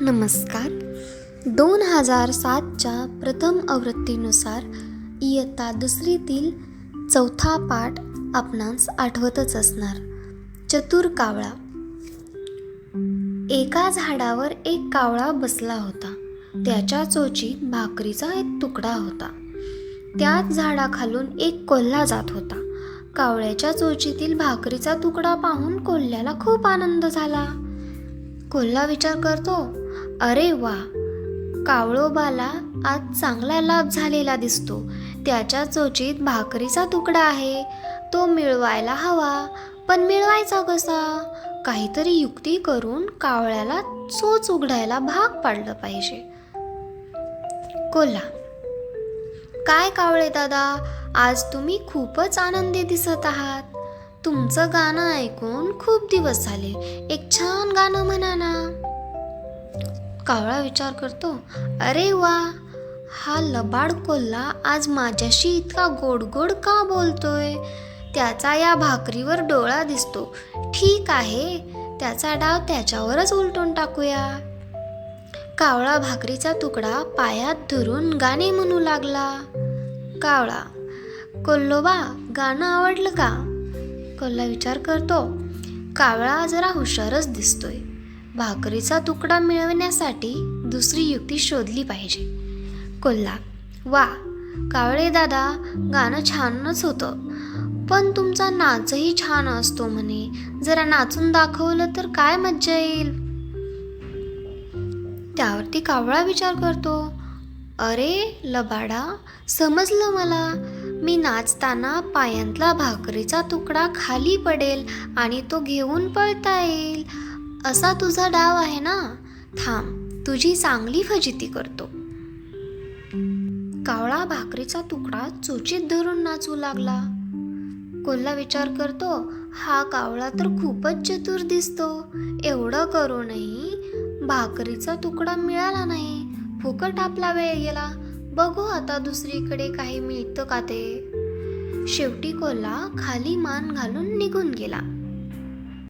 नमस्कार. दोन हजार सातच्या प्रथम आवृत्तीनुसार इयत्ता दुसरीतील चौथा पाठ आपणास आठवतच असणार. चतुर कावळा. एका झाडावर एक कावळा बसला होता. त्याच्या चोचीत भाकरीचा एक तुकडा होता. त्याच झाडाखालून एक कोल्हा जात होता. कावळ्याच्या चोचीतील भाकरीचा तुकडा पाहून कोल्ह्याला खूप आनंद झाला. कोल्हा विचार करतो अरे वा कावळोबाला आज चांगला लाभ झालेला दिसतो. त्याच्या चोचीत भाकरीचा तुकडा आहे. तो मिळवायला हवा पण मिळवायचा कसा? काहीतरी युक्ती करून कावळ्याला चोच उघडायला भाग पाडलं पाहिजे. कोल्हा काय कावळे दादा आज तुम्ही खूपच आनंदी दिसत आहात. तुमचं गाणं ऐकून खूप दिवस झाले. एक छान गाणं म्हणा ना. कावळा विचार करतो अरे वा हा लबाड कोल्हा आज माझ्याशी इतका गोड गोड का बोलतोय? त्याचा या भाकरीवर डोळा दिसतो. ठीक आहे त्याचा डाव त्याच्यावरच उलटून टाकूया. कावळा भाकरीचा तुकडा पायात धरून गाणे म्हणू लागला. कावळा कोल्लोबा गाणं आवडलं का? कोल्हा विचार करतो. कावळा जरा हुशारच दिसतोय. भाकरीचा तुकडा मिळवण्यासाठी दुसरी युक्ती शोधली पाहिजे. कोल्हा वा कावळे दादा गाणं छानच होतं. पण तुमचा नाचही छान असतो म्हणे. जरा नाचून दाखवलं तर काय मज्जा येईल? त्यावरती कावळा विचार करतो अरे लबाडा समजलं मला. मी नाचताना पायांतला भाकरीचा तुकडा खाली पडेल आणि तो घेऊन पळता येईल. असा तुझा डाव आहे ना? थांब तुझी चांगली फजिती करतो. कावळा भाकरीचा तुकडा चोचीत धरून नाचू लागला. कोल्हा विचार करतो हा कावळा तर खूपच चतुर दिसतो. एवढं करूनही भाकरीचा तुकडा मिळाला नाही. फुकट आपला वेळ गेला. बघू आता दुसरीकडे काही मिळतं का ते? शेवटी कोल्हा खाली मान घालून निघून गेला.